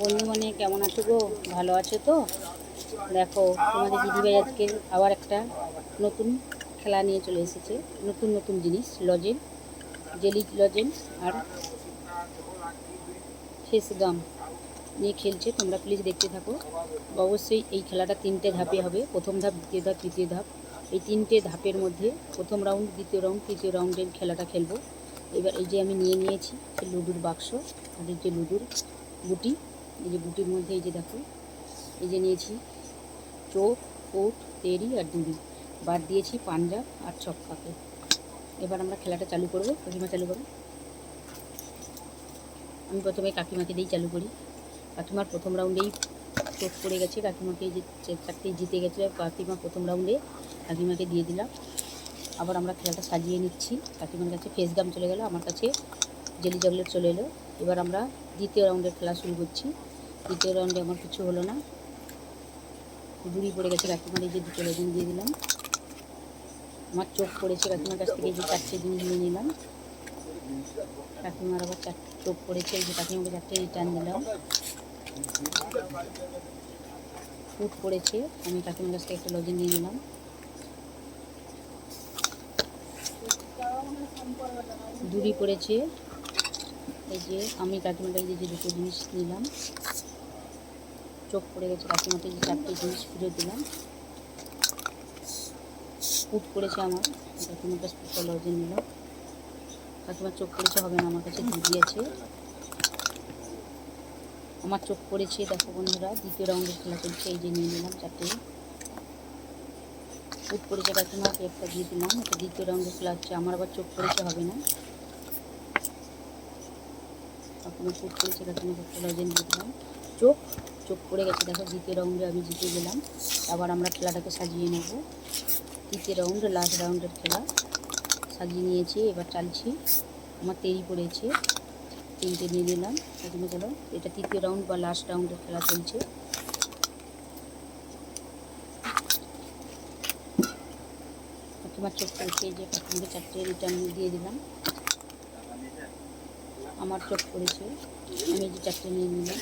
বন্ধু মানে কেমন আছো গো? ভালো আছো তো? দেখো, তোমাদের দিদিভাই আজকে আবার একটা নতুন খেলা নিয়ে চলে এসেছে। নতুন নতুন জিনিস লজেন জেলি লজেন আর ফেস গাম নিয়ে খেলছে। তোমরা প্লিজ দেখতে থাকো। অবশ্যই এই খেলাটা তিনটে ধাপে হবে। প্রথম ধাপ, দ্বিতীয় ধাপ, তৃতীয় ধাপ। এই তিনটে ধাপের মধ্যে প্রথম রাউন্ড দ্বিতীয় রাউন্ড তৃতীয় রাউন্ডের খেলাটা খেলব। এবার এই যে আমি নিয়ে নিয়েছি লুডুর বাক্স। আর এই যে লুডুর গুটি এই যে বুটির মধ্যে, এই যে দেখো, এই যে নিয়েছি চোখ কোট তেরি আর দুড়ি বাদ দিয়েছি পাঞ্জাব আর ছক্কাকে এবার আমরা খেলাটা চালু করব। কাকিমা চালু করো। আমি প্রথমে কাকিমাকে দিয়েই চালু করি। কাকিমার প্রথম রাউন্ডেই চোখ পড়ে গেছে। কাকিমাকে যে চারটেই জিতে গেছে। কাকিমা প্রথম রাউন্ডে কাকিমাকে দিয়ে দিলাম। আবার আমরা খেলাটা সাজিয়ে নিচ্ছি। কাকিমার কাছে ফেস গাম চলে গেল। আমার কাছে জেলি চকলেট চলে এলো। এবার আমরা দ্বিতীয় রাউন্ডের খেলা শুরু করছি। দ্বিতীয় রাউন্ডে আমার কিছু হলো না। দূরি পড়ে গেছে কাকিমার, এই যে দুটো লেগুন দিয়ে দিলাম। আমার চোখ পড়েছে কাকিমার কাছ থেকে যে চারটে জিনিস নিয়ে নিলাম। কাকিমার আবার চার, চোখ পড়েছে, এই যে কাকিমাকে চারটে রিটার্ন দিলাম। ফুট পড়েছে, আমি কাকিমার কাছ থেকে একটা লজেন নিয়ে নিলাম। দূরি পড়েছে, এই যে আমি কাকিমার কাছে যে দুটো জিনিস নিলাম। চোখ পড়ে গেছে, কাকিমাকে যে চারটে জিনিস ফিরে দিলাম। ফুট করেছে আমার কাকিমার কাছ লজেন নিলাম কাকিমার চোখ পড়েছে, হবে না, আমার কাছে দিদি আছে। আমার চোখ পড়েছে, দেখো বন্ধুরা, দ্বিতীয় রাউন্ডের খেলা চলছে, এই যে নিয়ে নিলাম চারটে। ফুট পড়েছে কাকিমাকে একটা দিয়ে দিলাম দ্বিতীয় রাউন্ডের খেলা হচ্ছে, আমার আবার চোখ পড়েছে, হবে না। কাকিমা ফুট পড়েছে কাকিমাকে একটা লজেন দিয়ে চোখ চোখ পড়ে গেছে, দেখো দ্বিতীয় রাউন্ডে আমি জিতে গেলাম। আবার আমরা খেলাটাকে সাজিয়ে নেব। তৃতীয় রাউন্ড লাস্ট রাউন্ডের খেলা। সাজিয়ে নিয়েছি, এবার চালছি। আমার তেরি পড়েছে, তিনটে নিয়ে নিলাম। প্রথমে চলো এটা তৃতীয় রাউন্ড বা লাস্ট রাউন্ডের খেলা চলছে? কাকিমার চোখ পড়েছে যে কাকিমাকে চারটে রিটার্ন দিয়ে দিলাম। আমার চোখ পড়েছে। আমি যে চারটে নিয়ে নিলাম।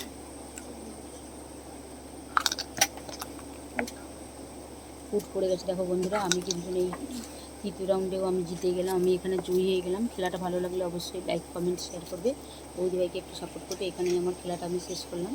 ফুট পড়ে গেছে। দেখো বন্ধুরা, আমি কিন্তু এই তৃতীয় রাউন্ডেও আমি জিতে গেলাম। আমি এখানে জয়ী হয়ে গেলাম। খেলাটা ভালো লাগলে অবশ্যই লাইক কমেন্ট শেয়ার করবে। বৌদি ভাইকে একটু সাপোর্ট করবে। এখানেই আমার খেলাটা আমি শেষ করলাম।